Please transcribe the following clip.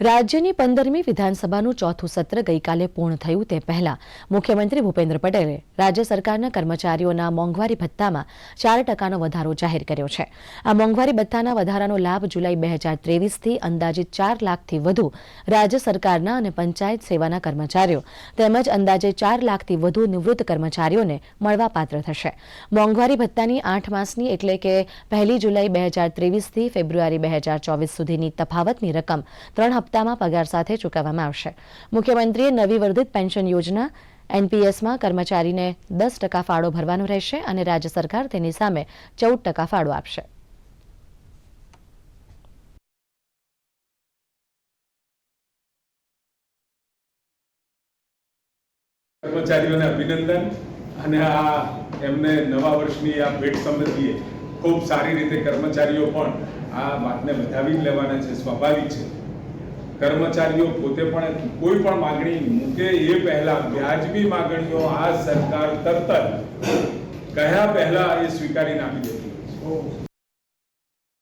રાજ્યની પંદરમી વિધાનસભાનું ચોથું સત્ર ગઈકાલે પૂર્ણ થયું તે પહેલા મુખ્યમંત્રી ભૂપેન્દ્ર પટેલે રાજ્ય સરકારના કર્મચારીઓના મોંઘવારી ભથ્થામાં ચાર ટકાનો વધારો જાહેર કર્યો છે. આ મોંઘવારી ભથ્થાના વધારાનો લાભ જુલાઈ બે હજાર ત્રેવીસથી અંદાજિત ચાર લાખથી વધુ રાજ્ય સરકારના અને પંચાયત સેવાના કર્મચારીઓ તેમજ અંદાજે ચાર લાખથી વધુ નિવૃત્ત કર્મચારીઓને મળવાપાત્ર થશે. મોંઘવારી ભથ્થાની આઠ માસની એટલે કે પહેલી જુલાઈ બે હજાર ત્રેવીસથી ફેબ્રુઆરી બે હજાર ચોવીસ સુધીની તફાવતની રકમ ત્રણ હપ્તામાં પગાર સાથે ચૂકવવામાં આવશે. મુખ્યમંત્રીએ નવી વર્ધિત પેન્શન યોજના એનપીએસમાં કર્મચારીને દસ ટકા ફાળો ભરવાનો રહેશે અને રાજ્ય સરકાર તેની સામે ચૌદ ટકા ફાળો આપશે. કર્મચારીઓને અભિનંદન અને આ એમને નવા વર્ષની આ ભેટ સમૃદ્ધિએ ખૂબ સારી રીતે કર્મચારીઓ પણ આ વાતને વધાવી લેવાના છે, સ્વાભાવિક છે. કર્મચારીઓ પોતે પણ કોઈ પણ માગણી મૂકે એ પહેલા વ્યાજબી માગણીઓ આ સરકાર તરત ગયા પહેલા એ સ્વીકારી નાખી દેતી